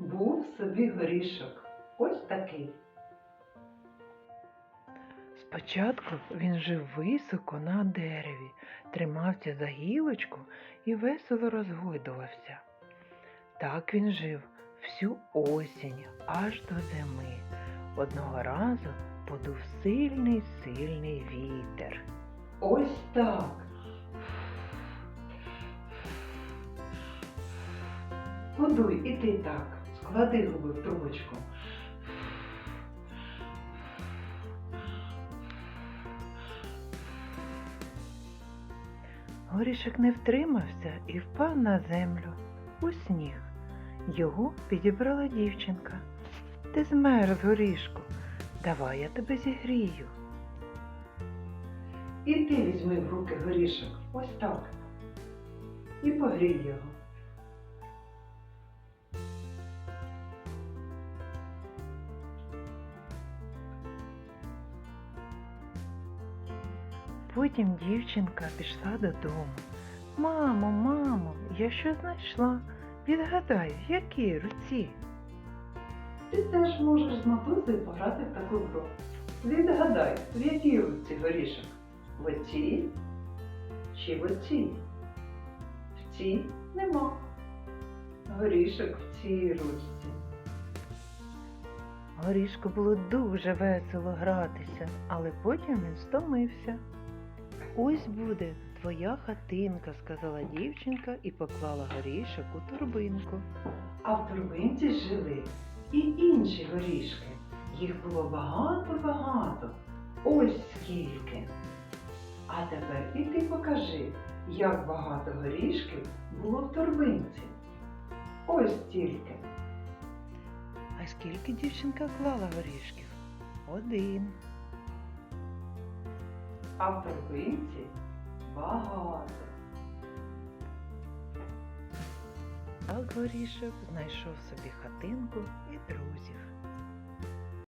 був собі горішок. Ось такий. Спочатку він жив високо на дереві, тримався за гілочку і весело розгойдувався. Так він жив всю осінь аж до зими. Одного разу подув сильний сильний вітер. Ось так. Подуй і ти так. Губи в трубочку. Горішок не втримався і впав на землю у сніг. Його підібрала дівчинка. Ти змерз, горішку, давай я тебе зігрію. І ти візьми в руки горішок. Ось так. І погрій його. Потім дівчинка пішла додому. Мамо, мамо, я що знайшла? Відгадай, в якій руці? Ти теж можеш з матусею пограти в таку гру. Відгадай, в якій руці горішок? В оцій чи в оцій? В цій нема. Горішок в цій ручці. Горішку було дуже весело гратися, але потім він стомився. Ось буде твоя хатинка, сказала дівчинка і поклала горішок у торбинку. А в торбинці жили і інші горішки. Їх було багато-багато. Ось скільки. А тепер і ти покажи, як багато горішків було в торбинці. Ось стільки. А скільки дівчинка клала горішків? Один. А в торбинці багато. Так горішок знайшов собі хатинку і друзів.